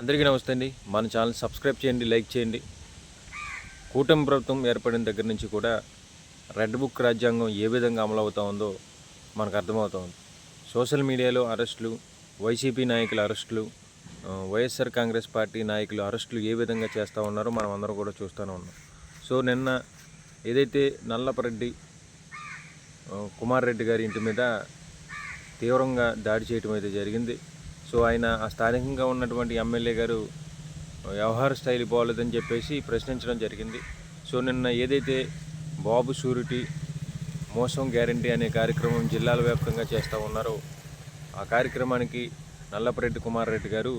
అందరికీ నమస్తే అండి. మన ఛానల్ సబ్స్క్రైబ్ చేయండి లైక్ చేయండి. కూటమి ప్రభుత్వం ఏర్పడిన దగ్గర నుంచి కూడా రెడ్ బుక్ రాజ్యాంగం ఏ విధంగా అమలు ఉందో మనకు అర్థమవుతా ఉంది. సోషల్ మీడియాలో అరెస్టులు వైసీపీ నాయకుల అరెస్టులు వైఎస్ఆర్ కాంగ్రెస్ పార్టీ నాయకులు అరెస్టులు ఏ విధంగా చేస్తూ ఉన్నారో మనం అందరం కూడా చూస్తూనే ఉన్నాం. సో నిన్న ఏదైతే నల్లపరెడ్డి కుమార్ రెడ్డి గారి ఇంటి మీద తీవ్రంగా దాడి చేయటం అయితే జరిగింది. సో ఆయన ఆ స్థానికంగా ఉన్నటువంటి ఎమ్మెల్యే గారు వ్యవహార స్టైల్ బాగోలేదని చెప్పేసి ప్రశ్నించడం జరిగింది. సో నిన్న ఏదైతే బాబు షూరిటీ మోసం గ్యారంటీ అనే కార్యక్రమం జిల్లాల వ్యాప్తంగా చేస్తూ ఉన్నారో ఆ కార్యక్రమానికి నల్లపరెడ్డి కుమార్ రెడ్డి గారు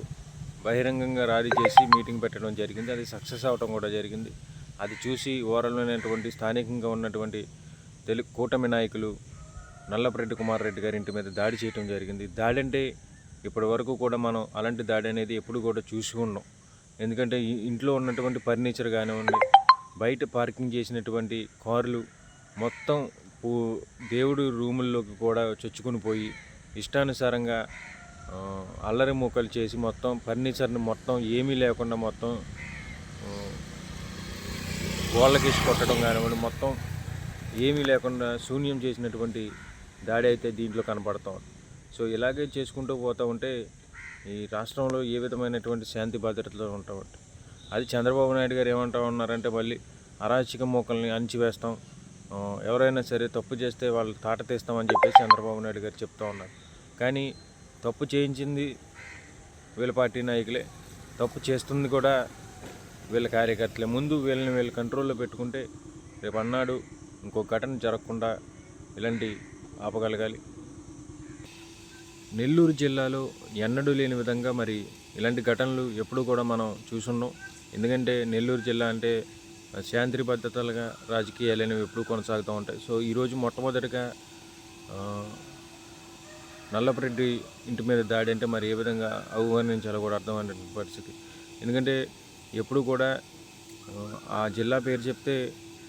బహిరంగంగా ర్యాలీ చేసి మీటింగ్ పెట్టడం జరిగింది. అది సక్సెస్ అవ్వడం కూడా జరిగింది. అది చూసి ఓరల్లోనేటువంటి స్థానికంగా ఉన్నటువంటి తెలుగు కూటమి నాయకులు నల్లపరెడ్డి కుమార్ రెడ్డి గారి ఇంటి మీద దాడి చేయడం జరిగింది. దాడి అంటే ఇప్పటి వరకు కూడా మనం అలాంటి దాడి అనేది ఎప్పుడు కూడా చూసి ఉన్నాం. ఎందుకంటే ఇంట్లో ఉన్నటువంటి ఫర్నిచర్ కానివ్వండి బయట పార్కింగ్ చేసినటువంటి కార్లు మొత్తం పూ దేవుడు రూముల్లోకి కూడా చొచ్చుకుని పోయి ఇష్టానుసారంగా అల్లరి మూకలు చేసి మొత్తం ఫర్నిచర్ని మొత్తం ఏమీ లేకుండా మొత్తం గోళ్ళకేసి కొట్టడం కానివ్వండి మొత్తం ఏమీ లేకుండా శూన్యం చేసినటువంటి దాడి అయితే దీంట్లో కనపడతాం సో ఇలాగే చేసుకుంటూ పోతూ ఉంటే ఈ రాష్ట్రంలో ఏ విధమైనటువంటి శాంతి భద్రతలు ఉంటామంటే అది చంద్రబాబు నాయుడు గారు ఏమంటా ఉన్నారంటే మళ్ళీ అరాచక మూకల్ని అణిచివేస్తాం. ఎవరైనా సరే తప్పు చేస్తే వాళ్ళు తాట తీస్తామని చెప్పేసి చంద్రబాబు నాయుడు గారు చెప్తూ ఉన్నారు. కానీ తప్పు చేయించింది వీళ్ళ పార్టీ నాయకులే. తప్పు చేస్తుంది కూడా వీళ్ళ కార్యకర్తలే. ముందు వీళ్ళని వీళ్ళ కంట్రోల్లో పెట్టుకుంటే రేపు అన్నాడు ఇంకో ఘటన జరగకుండా ఇలాంటి ఆపగలగాలి. నెల్లూరు జిల్లాలో ఎన్నడూ లేని విధంగా మరి ఇలాంటి ఘటనలు ఎప్పుడు కూడా మనం చూసున్నాం. ఎందుకంటే నెల్లూరు జిల్లా అంటే శాంతి భద్రతలుగా రాజకీయాలు అనేవి ఎప్పుడు కొనసాగుతూ ఉంటాయి. సో ఈరోజు మొట్టమొదటిగా నల్లపరెడ్డి ఇంటి మీద దాడి అంటే మరి ఏ విధంగా అవమానించాలో కూడా అర్థమైనటువంటి పరిస్థితి. ఎందుకంటే ఎప్పుడు కూడా ఆ, ఆ జిల్లా పేరు చెప్తే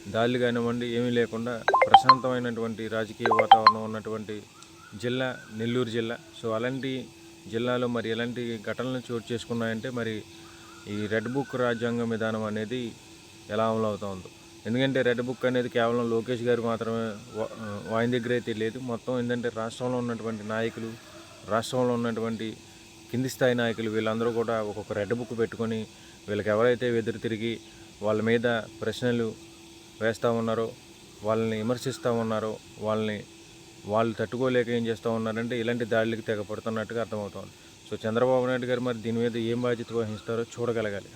దాడులు కానివ్వండి ఏమీ లేకుండా ప్రశాంతమైనటువంటి రాజకీయ వాతావరణం ఉన్నటువంటి జిల్లా నెల్లూరు జిల్లా. సో అలాంటి జిల్లాలో మరి ఎలాంటి ఘటనలు చోటు చేసుకున్నాయంటే మరి ఈ రెడ్ బుక్ రాజ్యాంగం విధానం అనేది ఎలా అమలు అవుతూ ఉందో. ఎందుకంటే రెడ్ బుక్ అనేది కేవలం లోకేష్ గారు మాత్రమే వాయిన దగ్గర అయితే లేదు. మొత్తం ఏంటంటే రాష్ట్రంలో ఉన్నటువంటి నాయకులు రాష్ట్రంలో ఉన్నటువంటి కింది స్థాయి నాయకులు వీళ్ళందరూ కూడా ఒక్కొక్క రెడ్ బుక్ పెట్టుకొని వీళ్ళకి ఎవరైతే ఎదురు తిరిగి వాళ్ళ మీద ప్రశ్నలు వేస్తూ ఉన్నారో వాళ్ళని విమర్శిస్తూ ఉన్నారో వాళ్ళని వాళ్ళు తట్టుకోలేక ఏం చేస్తూ ఉన్నారంటే ఇలాంటి దాడులకు తెగపడుతున్నట్టుగా అర్థమవుతోంది. సో చంద్రబాబు నాయుడు గారు మరి దీని మీద ఏం బాధ్యత వహిస్తారో చూడగలగాలి.